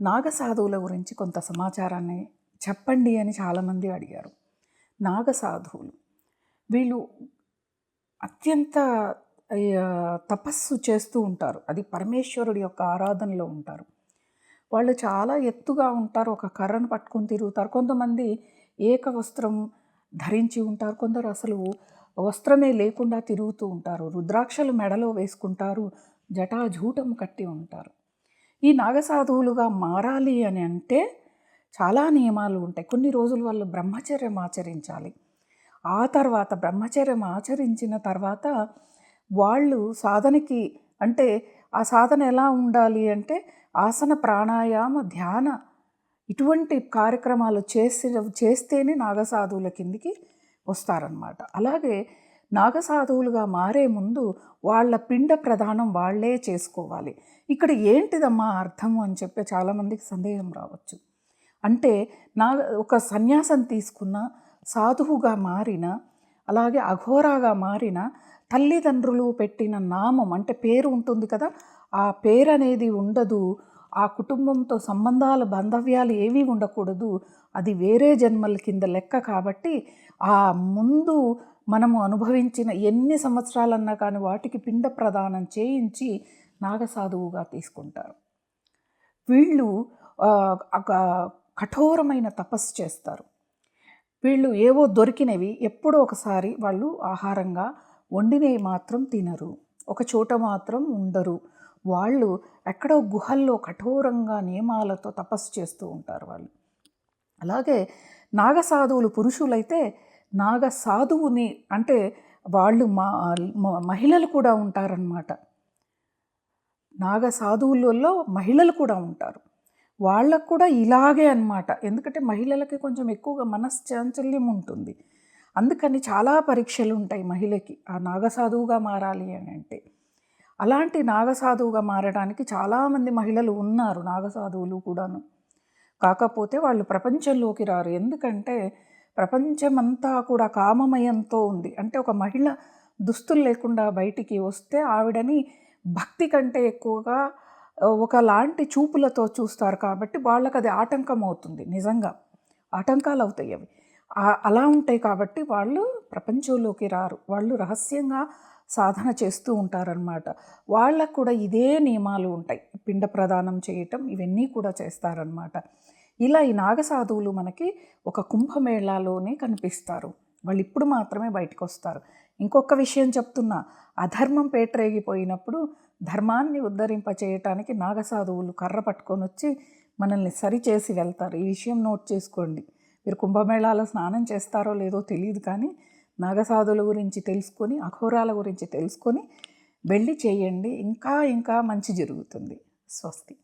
నాగసాధువుల గురించి కొంత సమాచారాన్ని చెప్పండి అని చాలామంది అడిగారు. నాగసాధువులు. వీళ్ళు అత్యంత తపస్సు చేస్తూ ఉంటారు. అది పరమేశ్వరుడి యొక్క ఆరాధనలో ఉంటారు. వాళ్ళు చాలా ఎత్తుగా ఉంటారు. ఒక కర్రను పట్టుకొని తిరుగుతారు. కొంతమంది ఏక వస్త్రం ధరించి ఉంటారు. కొందరు అసలు వస్త్రమే లేకుండా తిరుగుతూ ఉంటారు. రుద్రాక్షలు మెడలో వేసుకుంటారు. జటాజూటం కట్టి ఉంటారు. ఈ నాగసాధువులుగా మారాలి అని అంటే చాలా నియమాలు ఉంటాయి. కొన్ని రోజులు వాళ్ళు బ్రహ్మచర్యం ఆచరించాలి. ఆ తర్వాత బ్రహ్మచర్యం ఆచరించిన తర్వాత వాళ్ళు సాధనకి అంటే ఆ సాధన ఎలా ఉండాలి అంటే ఆసన ప్రాణాయామ ధ్యాన ఇటువంటి కార్యక్రమాలు చేసి చేస్తేనే నాగసాధువుల కిందికి వస్తారనమాట అలాగే నాగసాధువులుగా మారే ముందు వాళ్ళ పిండ ప్రధానం వాళ్ళే చేసుకోవాలి. ఇక్కడ ఏంటిదమ్మా అర్థము అని చెప్పి చాలామందికి సందేహం రావచ్చు. అంటే నా ఒక సన్యాసం తీసుకున్న సాధువుగా మారిన అలాగే అఘోరాగా మారిన తల్లిదండ్రులు పెట్టిన నామం అంటే పేరు ఉంటుంది కదా ఆ పేరు అనేది ఉండదు ఆ కుటుంబంతో సంబంధాలు బాంధవ్యాలు ఏవీ ఉండకూడదు. అది వేరే జన్మల కింద లెక్క కాబట్టి ఆ ముందు మనము అనుభవించిన ఎన్ని సంవత్సరాలన్నా కానీ వాటికి పిండ ప్రదానం చేయించి నాగసాధువుగా తీసుకుంటారు. వీళ్ళు ఒక కఠోరమైన తపస్సు చేస్తారు. వీళ్ళు ఏవో దొరికినవి ఎప్పుడో ఒకసారి వాళ్ళు ఆహారంగా వండినవి మాత్రం తినరు. ఒక చోట మాత్రం ఉండరు. వాళ్ళు ఎక్కడో గుహల్లో కఠోరంగా నియమాలతో తపస్సు చేస్తూ ఉంటారు వాళ్ళు. అలాగే నాగసాధువులు పురుషులైతే నాగసాధువుని అంటే వాళ్ళు మా మహిళలు కూడా ఉంటారనమాట నాగసాధువులలో మహిళలు కూడా ఉంటారు. వాళ్ళకు కూడా ఇలాగే అనమాట ఎందుకంటే మహిళలకి కొంచెం ఎక్కువగా మనశ్చాంచల్యం ఉంటుంది. అందుకని చాలా పరీక్షలు ఉంటాయి మహిళకి. ఆ నాగసాధువుగా మారాలి అని అంటే. అలాంటి నాగసాధువుగా మారడానికి చాలామంది మహిళలు ఉన్నారు నాగసాధువులు కూడాను. కాకపోతే వాళ్ళు ప్రపంచంలోకి రారు. ఎందుకంటే ప్రపంచమంతా కూడా కామమయంతో ఉంది. అంటే ఒక మహిళ దుస్తులు లేకుండా బయటికి వస్తే ఆవిడని భక్తి కంటే ఎక్కువగా ఒకలాంటి చూపులతో చూస్తారు కాబట్టి వాళ్ళకి అది ఆటంకం అవుతుంది నిజంగా. ఆటంకాలు అవుతాయి అవి. అలా ఉంటాయి కాబట్టి వాళ్ళు ప్రపంచంలోకి రారు. వాళ్ళు రహస్యంగా సాధన చేస్తూ ఉంటారనమాట వాళ్ళకు కూడా ఇదే నియమాలు ఉంటాయి. పిండ ప్రదానం చేయటం ఇవన్నీ కూడా చేస్తారనమాట ఇలా ఈ నాగసాధువులు మనకి ఒక కుంభమేళాలోనే కనిపిస్తారు. వాళ్ళు ఇప్పుడు మాత్రమే బయటకు వస్తారు ఇంకొక విషయం చెప్తున్నా అధర్మం పేటరేగిపోయినప్పుడు ధర్మాన్ని ఉద్ధరింప చేయటానికి నాగసాధువులు కర్ర పట్టుకొని వచ్చి మనల్ని సరిచేసి వెళ్తారు. ఈ విషయం నోట్ చేసుకోండి. మీరు కుంభమేళాలో స్నానం చేస్తారో లేదో తెలియదు కానీ నాగసాధుల గురించి తెలుసుకొని అఘోరాల గురించి తెలుసుకొని వెళ్ళి చేయండి. ఇంకా ఇంకా మంచి జరుగుతుంది. స్వస్తి.